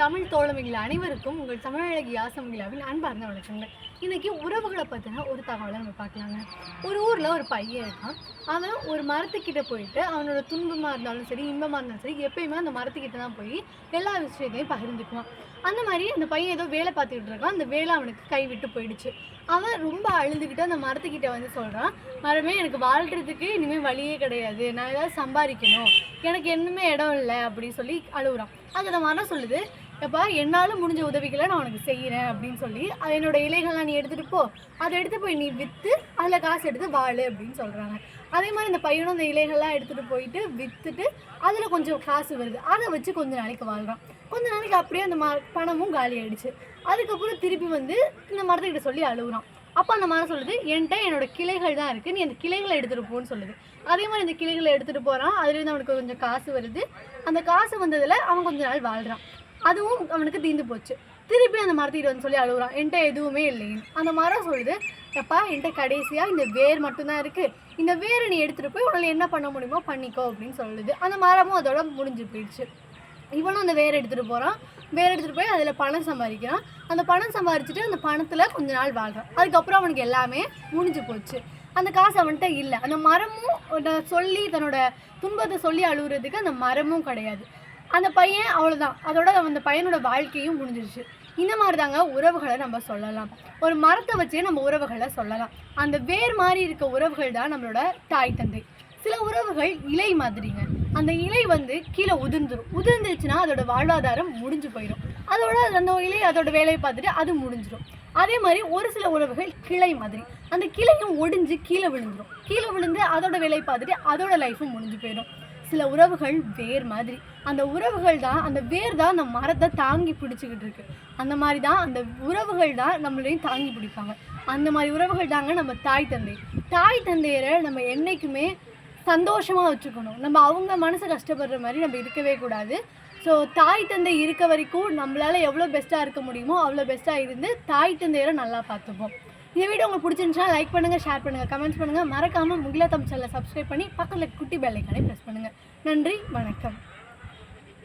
தமிழ் தோழமைகள் அனைவருக்கும் உங்கள் தமிழழகி யாசமிலாவின் அன்பார்ந்த வணக்கங்கள். இன்னைக்கு உறவுகளை பற்றின ஒரு தகவலை நம்ம பார்க்கலாங்க. ஒரு ஊரில் ஒரு பையன் இருக்கான். அவன் ஒரு மரத்துக்கிட்ட போயிட்டு அவனோட துன்பமாக இருந்தாலும் சரி இன்பமாக இருந்தாலும் சரி எப்பயுமே அந்த மரத்துக்கிட்ட தான் போய் எல்லா விஷயத்தையும் பகிர்ந்துக்குவான். அந்த மாதிரி அந்த பையன் ஏதோ வேலை பார்த்துக்கிட்டு இருக்கான். அந்த வேலை அவனுக்கு கைவிட்டு போயிடுச்சு. அவன் ரொம்ப அழுதுகிட்டு அந்த மரத்துக்கிட்ட வந்து சொல்கிறான் மரமே எனக்கு வாழ்கிறதுக்கு இனிமேல் வழியே கிடையாது. நான் ஏதாவது சம்பாதிக்கணும். எனக்கு என்னமே இடம் இல்லை. அப்படின்னு சொல்லி அழுகுறான். அந்த மரம் சொல்லுது எப்பா என்னால் முடிஞ்ச உதவிகளை நான் உனக்கு செய்கிறேன் அப்படின்னு சொல்லி அது என்னோட இலைகள்லாம் நீ எடுத்துகிட்டு போ. அதை எடுத்து போய் நீ விற்று அதில் காசு எடுத்து வாழு அப்படின்னு சொல்கிறாங்க அதே மாதிரி இந்த பையனும் அந்த இலைகள்லாம் எடுத்துகிட்டு போயிட்டு விற்றுட்டு அதில் கொஞ்சம் காசு வருது. அதை வச்சு கொஞ்ச நாளைக்கு வாழ்கிறான் கொஞ்ச நாளைக்கு அப்படியே அந்த ம பணமும் காலி ஆகிடுச்சு அதுக்கப்புறம் திருப்பி வந்து இந்த மரத்துக்கிட்ட சொல்லி அழுகுறான். அப்போ அந்த மரம் சொல்லுது என்கிட்ட என்னோட கிளைகள் தான் இருக்குது நீ அந்த கிளைகளை எடுத்துகிட்டு போன்னு சொல்லுது. அதே மாதிரி இந்த கிளைகளை எடுத்துகிட்டு போகிறான் அதுலேருந்து அவனுக்கு கொஞ்சம் காசு வருது. அந்த காசு வந்ததில் அவன் கொஞ்ச நாள் வாழ்கிறான் அதுவும் அவனுக்கு தீந்து போச்சு. திருப்பி அந்த மரத்துக்கிட்ட வந்து சொல்லி அழுகுறான் என்கிட்ட எதுவுமே இல்லைன்னு. அந்த மரம் சொல்லுது எப்பா என்கிட்ட கடைசியாக இந்த வேர் மட்டும்தான் இருக்குது இந்த வேரை நீ எடுத்துகிட்டு போய் உடனே என்ன பண்ண முடியுமோ பண்ணிக்கோ அப்படின்னு சொல்லுது. அந்த மரமும் அதோட முடிஞ்சு போயிடுச்சு. இவனும் அந்த வேர் எடுத்துகிட்டு போகிறான் வேர் எடுத்துகிட்டு போய் அதில் பணம் சம்பாதிக்கிறான். அந்த பணம் சம்பாதிச்சுட்டு அந்த பணத்தில் கொஞ்ச நாள் வாழ்கிறான் அதுக்கப்புறம் அவனுக்கு எல்லாமே முடிஞ்சு போச்சு. அந்த காசு அவன்கிட்ட இல்லை. அந்த மரமும் சொல்லி தன்னோட துன்பத்தை சொல்லி அழுகுறதுக்கு அந்த மரமும் கிடையாது. அந்த பையன் அவ்வளோதான் அதோட அந்த பையனோட வாழ்க்கையும் முடிஞ்சிருச்சு. இந்த மாதிரி தாங்க உறவுகளை நம்ம சொல்லலாம். ஒரு மரத்தை வச்சே நம்ம உறவுகளை சொல்லலாம். அந்த வேர் மாதிரி இருக்க உறவுகள் தான் நம்மளோட தாய் தந்தை. சில உறவுகள் இலை மாதிரிங்க. அந்த இலை வந்து கீழே உதிர்ந்துடும் உதிர்ந்துருச்சுன்னா அதோட வாழ்வாதாரம் முடிஞ்சு போயிடும் அதோட அந்த இலை அதோட வேலையை பார்த்துட்டு அது முடிஞ்சிடும் அதே மாதிரி ஒரு சில உறவுகள் கிளை மாதிரி. அந்த கிளையும் ஒடிஞ்சு கீழே விழுந்துடும் கீழே விழுந்து அதோட வேலையை பார்த்துட்டு அதோட லைஃப்பும் முடிஞ்சு போயிடும் சில உறவுகள் வேர் மாதிரி. அந்த உறவுகள் தான் அந்த வேர் தான் அந்த மரத்தை தாங்கி பிடிச்சிக்கிட்டு இருக்கு. அந்த மாதிரி தான் அந்த உறவுகள் தான் நம்மளையும் தாங்கி பிடிப்பாங்க. அந்த மாதிரி உறவுகள் தாங்க நம்ம தாய் தந்தை. தாய் தந்தையரை நம்ம என்றைக்குமே சந்தோஷமாக வச்சுக்கணும். நம்ம அவங்க மனசு கஷ்டப்படுற மாதிரி நம்ம இருக்கவே கூடாது. ஸோ தாய் தந்தை இருக்க வரைக்கும் நம்மளால் எவ்வளோ பெஸ்ட்டாக இருக்க முடியுமோ அவ்வளோ பெஸ்ட்டாக இருந்து தாய் தந்தையரை நல்லா பார்த்துப்போம். இந்த வீடியோ உங்களுக்கு பிடிச்சிருந்துச்சுன்னா லைக் பண்ணுங்கள் ஷேர் பண்ணுங்கள் கமெண்ட்ஸ் பண்ணுங்கள் மறக்காமல் முகிலா தமிழ் சேனலை சப்ஸ்கிரைப் பண்ணி பக்கத்தில் குட்டி பெல்லைக்கானே ப்ரெஸ் பண்ணுங்கள் நன்றி வணக்கம்.